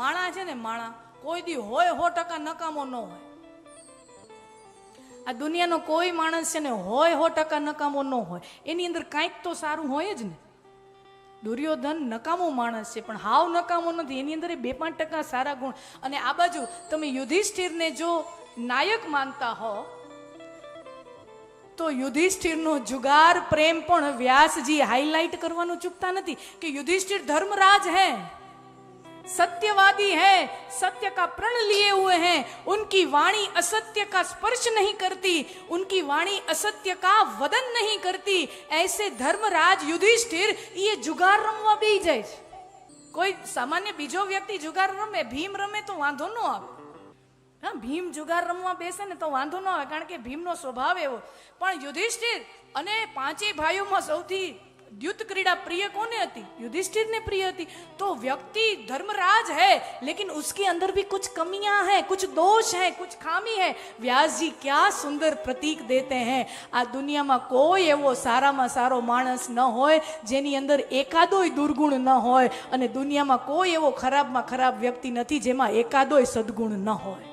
માણા છે ને માણા, કોઈ દી હોય સો ટકા નકામો ન હોય. આ દુનિયાનો કોઈ માણસ છે ને હોય સો ટકા નકામો ન હોય. એની અંદર કાંઈક તો સારું હોય જ ને. દુર્યોધન નકામો માણસ છે, પણ હાવ નકામો નથી. એની અંદર બે પાંચ ટકા સારા ગુણ. અને આ બાજુ તમે યુધિષ્ઠિરને જો નાયક માનતા હો, તો યુધિષ્ઠિરનો જુગાર, પ્રેમ પણ વ્યાસજી હાઇલાઇટ કરવાનું ચૂકતા નથી કે યુધિષ્ઠિર ધર્મરાજ હૈ. सत्यवादी है, सत्य का प्रण लिए हुए हैं, उनकी वाणी असत्य का स्पर्श नहीं करती, उनकी वाणी असत्य का वदन नहीं करती। ऐसे धर्मराज युधिष्ठिर, ये जुगार રમવા બેહી જાય છે કોઈ સામાન્ય બીજો વ્યક્તિ જુગાર રમે ભીમ રમે તો વાંધો ન આવે હા ભીમ જુગાર રમવા બેસે ને તો વાંધો ન આવે કારણ કે ભીમનો સ્વભાવ એવો. પણ યુધિષ્ઠિર અને પાંચેય ભાઈઓમાં સૌથી દ્યુત ક્રીડા પ્રિય કોને હતી युधिष्ठिर ने प्रिय थी तो व्यक्ति धर्मराज है लेकिन उसके अंदर भी कुछ कमियां हैं कुछ दोष हैं कुछ खामी है व्यास जी क्या सुंदर प्रतीक देते हैं આ દુનિયામાં કોઈ એવો સારામાં સારો માણસ ન હોય જેની અંદર એકાદોય દુર્ગુણ ન હોય અને દુનિયામાં કોઈ એવો ખરાબમાં ખરાબ વ્યક્તિ નથી જેમાં એકાદોય સદગુણ ન હોય